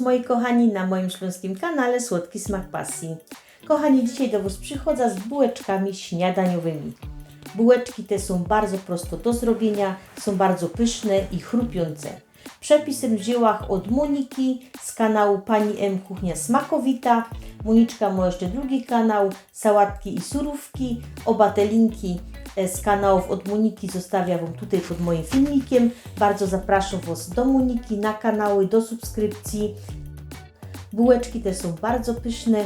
Moi kochani na moim śląskim kanale Słodki Smak Pasji. Kochani, dzisiaj do Was przychodzę z bułeczkami śniadaniowymi. Bułeczki te są bardzo prosto do zrobienia, są bardzo pyszne i chrupiące. Przepisem wzięłam od Moniki z kanału Pani M Kuchnia Smakowita. Moniczka ma jeszcze drugi kanał, sałatki i surówki. Oba te linki z kanałów od Moniki zostawiam Wam tutaj pod moim filmikiem. Bardzo zapraszam Was do Moniki na kanały, do subskrypcji. Bułeczki te są bardzo pyszne,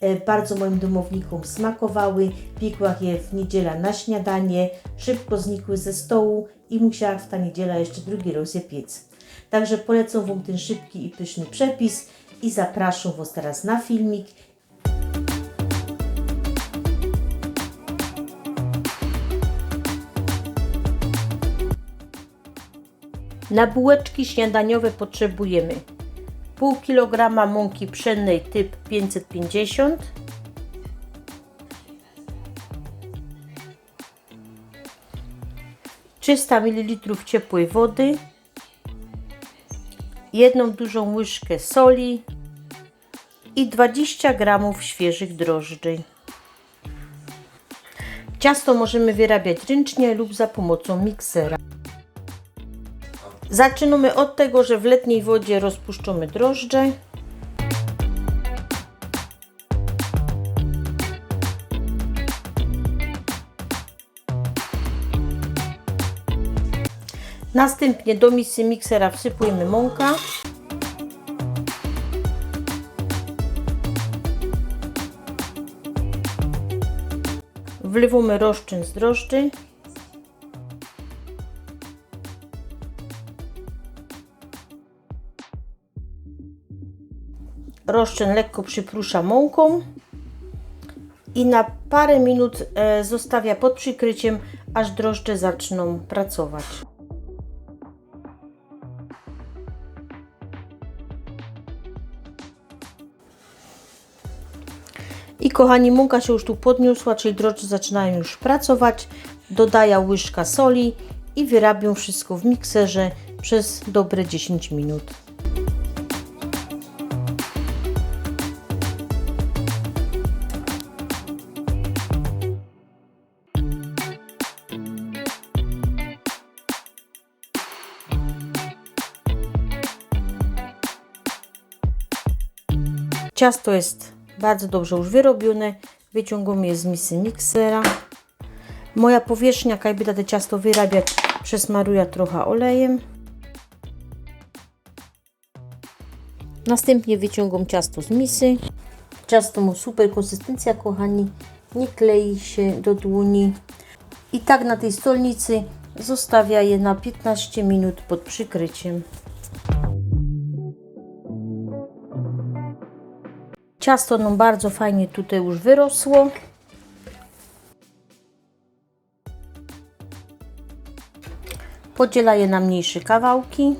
e, bardzo moim domownikom smakowały. Piekłam je w niedzielę na śniadanie, szybko znikły ze stołu i musiałam w ta niedziela jeszcze drugi raz je piec. Także polecam Wam ten szybki i pyszny przepis i zapraszam Was teraz na filmik. Na bułeczki śniadaniowe potrzebujemy pół kilograma mąki pszennej typ 550 300 ml ciepłej wody jedną dużą łyżkę soli i 20 g świeżych drożdży. Ciasto możemy wyrabiać ręcznie lub za pomocą miksera. Zaczynamy od tego, że w letniej wodzie rozpuszczamy drożdże. Następnie do misy miksera wsypujemy mąka. Wlewamy rozczyn z drożdży. Rozczyn lekko przyprusza mąką i na parę minut e, zostawia pod przykryciem, aż drożdże zaczną pracować. I kochani, mąka się już tu podniosła, czyli drożdże zaczynają już pracować. Dodaję łyżka soli i wyrabiam wszystko w mikserze przez dobre 10 minut. Ciasto jest bardzo dobrze już wyrobione. Wyciągam je z misy miksera. Moja powierzchnia, jak będę to ciasto wyrabiać, przesmaruję trochę olejem. Następnie wyciągam ciasto z misy. Ciasto ma super konsystencja, kochani. Nie klei się do dłoni. I tak na tej stolnicy zostawia je na 15 minut pod przykryciem. Ciasto nam bardzo fajnie tutaj już wyrosło. Podziela je na mniejsze kawałki.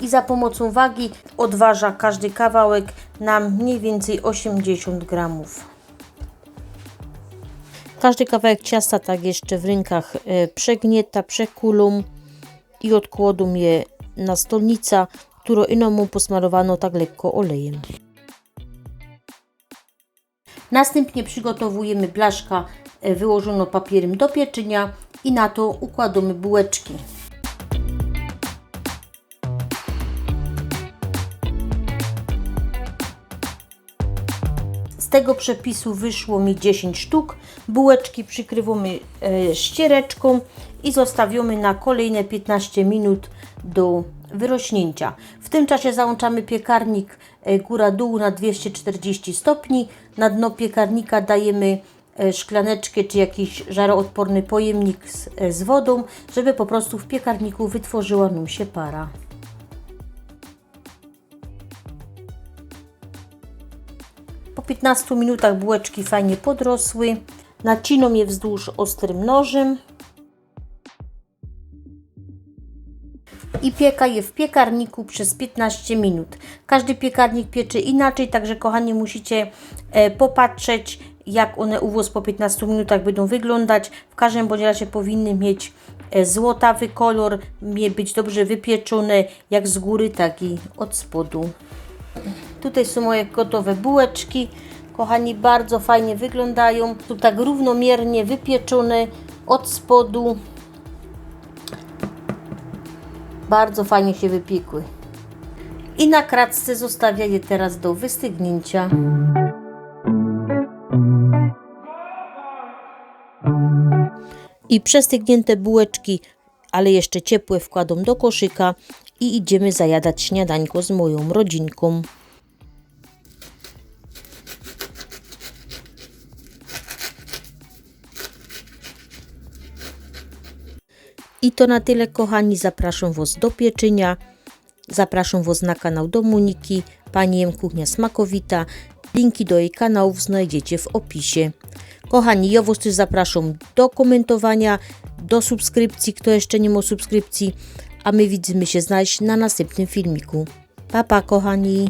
I za pomocą wagi odważa każdy kawałek na mniej więcej 80 gramów. Każdy kawałek ciasta tak jeszcze w rękach e, przegnieta, przekulum i odkładą je na stolnica, którą inomu posmarowano tak lekko olejem. Następnie przygotowujemy blaszka e, wyłożono papierem do pieczenia i na to układamy bułeczki. Z tego przepisu wyszło mi 10 sztuk. Bułeczki przykrywamy e, ściereczką i zostawiamy na kolejne 15 minut do wyrośnięcia. W tym czasie załączamy piekarnik e, góra-dół na 240 stopni. Na dno piekarnika dajemy e, szklaneczkę czy jakiś żaroodporny pojemnik z, e, z wodą, żeby po prostu w piekarniku wytworzyła nam się para. Po 15 minutach bułeczki fajnie podrosły. Nacinam je wzdłuż ostrym nożem. I pieka je w piekarniku przez 15 minut. Każdy piekarnik piecze inaczej, także kochani musicie e, popatrzeć jak one u Was po 15 minutach będą wyglądać. W każdym bądź razie powinny mieć e, złotawy kolor, być dobrze wypieczone, jak z góry, tak i od spodu. Tutaj są moje gotowe bułeczki. Kochani, bardzo fajnie wyglądają. Tu tak równomiernie wypieczone od spodu. Bardzo fajnie się wypiekły. I na kratce zostawię je teraz do wystygnięcia. I przestygnięte bułeczki, ale jeszcze ciepłe wkładą do koszyka i idziemy zajadać śniadańko z moją rodzinką. I to na tyle, kochani. Zapraszam Was do pieczenia. Zapraszam Was na kanał Domuniki, Pani Jem Kuchnia Smakowita. Linki do jej kanałów znajdziecie w opisie. Kochani, ja Was też zapraszam do komentowania, do subskrypcji, kto jeszcze nie ma subskrypcji, a my widzimy się znaleźć na następnym filmiku. Pa, pa, kochani!